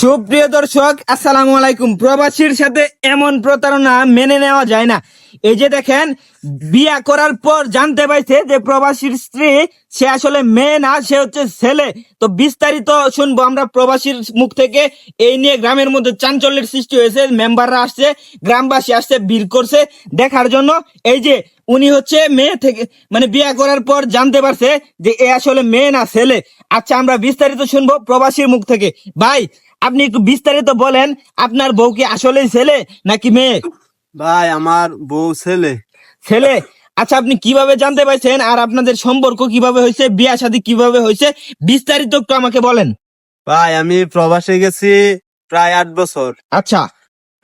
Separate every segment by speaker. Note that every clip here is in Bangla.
Speaker 1: সুপ্রিয় দর্শক, আসসালামু আলাইকুম। প্রবাসীর সাথে এমন প্রতারণা মেনে নেওয়া যায় না। এই যে দেখেন, বিয়া করার পর জানতে পাইছে যে প্রবাসীর স্ত্রী, সে আসলে মেয়ে না, সে হচ্ছে ছেলে। তো বিস্তারিত শুনব আমরা প্রবাসীর মুখ থেকে। এই নিয়ে গ্রামের মধ্যে চাঞ্চল্যের সৃষ্টি হয়েছে, মেম্বাররা আসছে, গ্রামবাসী আসছে, ভিড় করছে দেখার জন্য। এই যে উনি হচ্ছে মেয়ে থেকে মানে বিয়া করার পর জানতে পারছে যে এ আসলে মেয়ে না, ছেলে। আচ্ছা আমরা বিস্তারিত শুনব প্রবাসীর মুখ থেকে। ভাই আপনি একটু বিস্তারিত বলেন আপনার বউ কি আসলেই ছেলে নাকি মেয়ে?
Speaker 2: ভাই আমার বউ ছেলে।
Speaker 1: ছেলে? আচ্ছা আপনি কীভাবে জানতে পারছেন আর আপনাদের সম্পর্ক কীভাবে হয়েছে বিয়া শাদী কীভাবে হয়েছে বিস্তারিত একটু আমাকে বলেন।
Speaker 2: ভাই আমি প্রবাসে গেছি প্রায় আট বছর।
Speaker 1: আচ্ছা।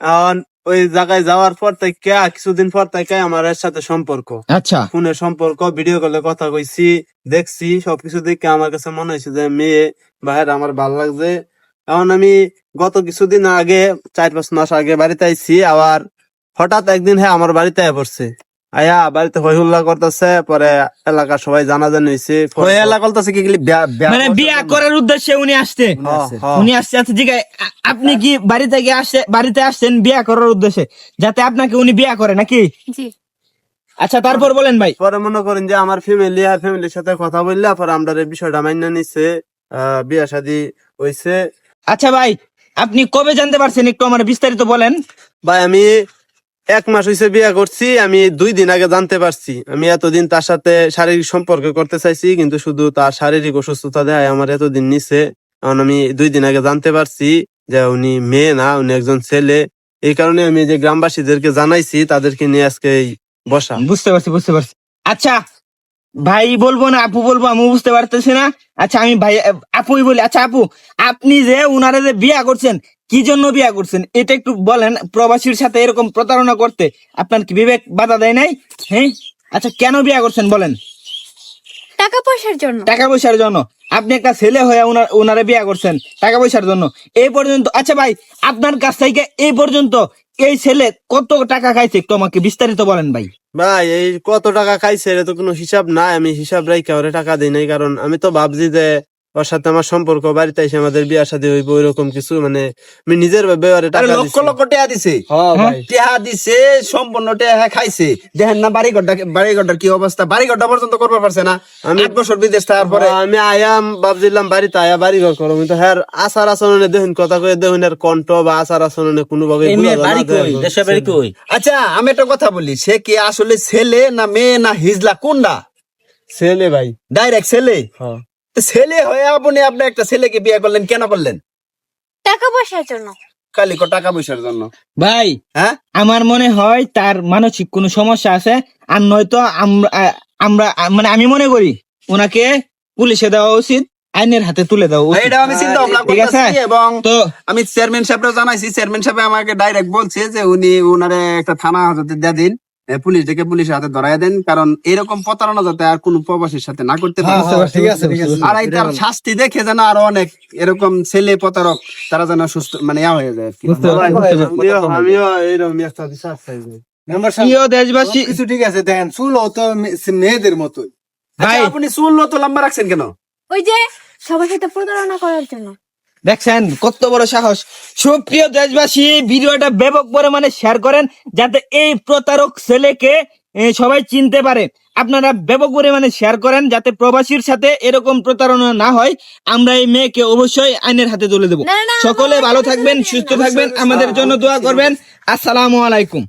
Speaker 2: এখন ওই জায়গায় যাওয়ার পর থেকে কিছুদিন পর থেকে আমার এর সাথে সম্পর্ক।
Speaker 1: আচ্ছা।
Speaker 2: ফোনের সম্পর্ক ভিডিও কলে কথা কইছি দেখছি সবকিছু দেখে আমার কাছে মনে হয়েছে যে মেয়ে ভাইয়ের আমার ভালো লাগছে। এখন আমি গত কিছুদিন আগে চার পাঁচ মাস আগে বাড়িতে আইছি আবার হঠাৎ একদিন হ্যাঁ আমার বাড়িতে আয়া পড়ছে। আয়া বাড়িতে হই হুল্লা করতেছে পরে এলাকার সবাই জানাজানি হয়েছে
Speaker 3: ওই এলাকা বলতেছে কি গেলি?
Speaker 1: মানে বিয়া করার উদ্দেশ্যে উনি
Speaker 2: হ।
Speaker 1: উনি আসছে। আচ্ছা ঠিক আপনি কি বাড়ি থেকে আসছে বাড়িতে আসছেন বিয়া করার উদ্দেশ্যে? যাতে আপনাকে উনি বিয়া করে নাকি?
Speaker 4: জি।
Speaker 1: আচ্ছা তারপর বলেন ভাই।
Speaker 2: পরে মনে করেন যে আমার ফ্যামিলি আর ফ্যামিলির সাথে কথা বললে পরে আমরা এই বিষয়টা মাইনা নিছে আহ, বিয়া শাদি হইছে।
Speaker 1: আচ্ছা ভাই আপনি কবে জানতে পারছেন একটু আমার বিস্তারিত বলেন?
Speaker 2: ভাই আমি এক মাস হইছে বিয়া করছি আমি দুই দিন আগে জানতে পারছি। আমি এতদিন তার সাথে শারীরিক সম্পর্ক করতে চাইছি কিন্তু শুধু তার শারীরিক অসুস্থতা দেয় আমার এতদিন নিছে। এখন আমি দুই দিন আগে জানতে পারছি যে উনি মেয়ে না উনি একজন ছেলে। এই কারণে আমি যে গ্রামবাসীদেরকে জানাইছি তাদেরকে নিয়ে আজকে বসা।
Speaker 1: বুঝতে পারছি বুঝতে পারছি। আচ্ছা ভাই বলব না আপু বলব আমি বুঝতে পারতেছি না। আচ্ছা আমি ভাই আপুই বলি আচ্ছা আপু আপনি যে উনারে যে বিয়া করছেন কি জন্য বিয়া করছেন? এটা একটু বলেন প্রবাসীর সাথে এরকম প্রতারণা করতে। আপনার কি বিবেক বাধা দেয় নাই? হ্যাঁ আচ্ছা কেন বিয়া করছেন বলেন।
Speaker 4: টাকা পয়সার জন্য।
Speaker 1: টাকা পয়সার জন্য। আপনি একটা ছেলে হয়ে উনার উনারে বিয়া করছেন টাকা পয়সার জন্য। এই পর্যন্ত আচ্ছা ভাই আপনার কাছ থেকে এই পর্যন্ত এই ছেলে কত টাকা খাইছে একটু আমাকে বিস্তারিত বলেন ভাই।
Speaker 2: ভাই, এই কত টাকা খাইছে, এটা তো কোনো হিসাব নাই, আমি হিসাব রাখি ওরে টাকা দিই নাই, কারণ আমি তো ভাবছি যে ওর সাথে আমার সম্পর্ক বাড়িতে এসে আমাদের বিয়া শাদী হইব ওইরকম কিছু মানে আমি নিজের
Speaker 3: আরে
Speaker 2: টাকা
Speaker 3: লক্ষ
Speaker 2: দিছি।
Speaker 3: লক্ষ টাকা দিছে।
Speaker 2: হ্যাঁ ভাই।
Speaker 3: টেহা দিছে সম্পূর্ণ টেহা খাইছে। দেখেন না বাড়ি ঘরটা বাড়ি ঘরটার কি অবস্থা? বাড়ি ঘরটা পর্যন্ত করতে পারছে না।
Speaker 2: আমি-
Speaker 3: আট বছর বিদেশ থাকার পরে
Speaker 2: আমি আয়াম ভাবছিলাম বাড়িতে আয়া বাড়ি ঘর করো কিন্তু হ্যাঁ আচার আচরণে দেখুন কথা কয়ে দেখুন এর কণ্ঠ বা আচার আচরণে কোনো ভাবে
Speaker 3: আচ্ছা আমি একটা কথা বলি সে কি আসলে ছেলে না মেয়ে না হিজলা কোনটা
Speaker 2: ছেলে ভাই।
Speaker 3: ডাইরেক্ট ছেলে?
Speaker 2: হ্যাঁ।
Speaker 3: ছেলে হয়ে আপনি আপনি একটা ছেলেকে বিয়ে করলেন কেন করলেন?
Speaker 4: টাকা পয়সার জন্য।
Speaker 3: কালিক টাকা পয়সার জন্য।
Speaker 1: ভাই
Speaker 3: হ্যাঁ?
Speaker 1: আমার মনে হয় তার মানসিক কোনো সমস্যা আছে আর নয়তো আমরা আমরা মানে আমি মনে করি ওনাকে পুলিশে দেওয়া উচিত আইনের হাতে তুলে দেওয়া উচিত।
Speaker 3: এটা আমি চিন্তা ভাবনা করতেছি এবং
Speaker 1: তো
Speaker 3: আমি চেয়ারম্যান সাহেবরা জানাইছি চেয়ারম্যান সাহেব আমাকে ডাইরেক্ট বলছে যে উনি উনারে একটা থানা হাজতে দিয়ে দিন। পুলিশ ডেকে পুলিশের হাতে ধরাই দেন কারণ এরকম প্রতারণা যাতে আর কোন প্রবাসীর সাথে না করতে পারে।
Speaker 1: ঠিক আছে ঠিক
Speaker 3: আর এইটার শাস্তি দেখে যেন আরও অনেক এরকম ছেলে প্রতারক তারা যেন সুস্থ মানে ইয়া হয়ে যায় আর কি।
Speaker 2: আমিও- এইরকম একটা বিশ্বাস চাই
Speaker 1: প্রিয় দেশবাসী
Speaker 5: কিছু ঠিক আছে দেখেন চুলও তো মেয়েদের মতোই।
Speaker 3: আচ্ছা, আপনি চুল তো লম্বা রাখছেন কেন?
Speaker 4: ওই যে সবার সাথে প্রতারণা করার জন্য।
Speaker 1: দেখছেন কত বড় সাহস সুপ্রিয় দেশবাসী ভিডিওটা ব্যাপক পরিমাণে শেয়ার করেন যাতে এই প্রতারক ছেলেকে সবাই চিনতে পারে আপনারা ব্যাপক পরিমাণে শেয়ার করেন যাতে প্রবাসীর সাথে এরকম প্রতারণা না হয় আমরা এই মেয়েকে অবশ্যই আইনের হাতে তুলে দেবো সকলে ভালো থাকবেন সুস্থ থাকবেন আমাদের জন্য দোয়া করবেন আসসালামু আলাইকুম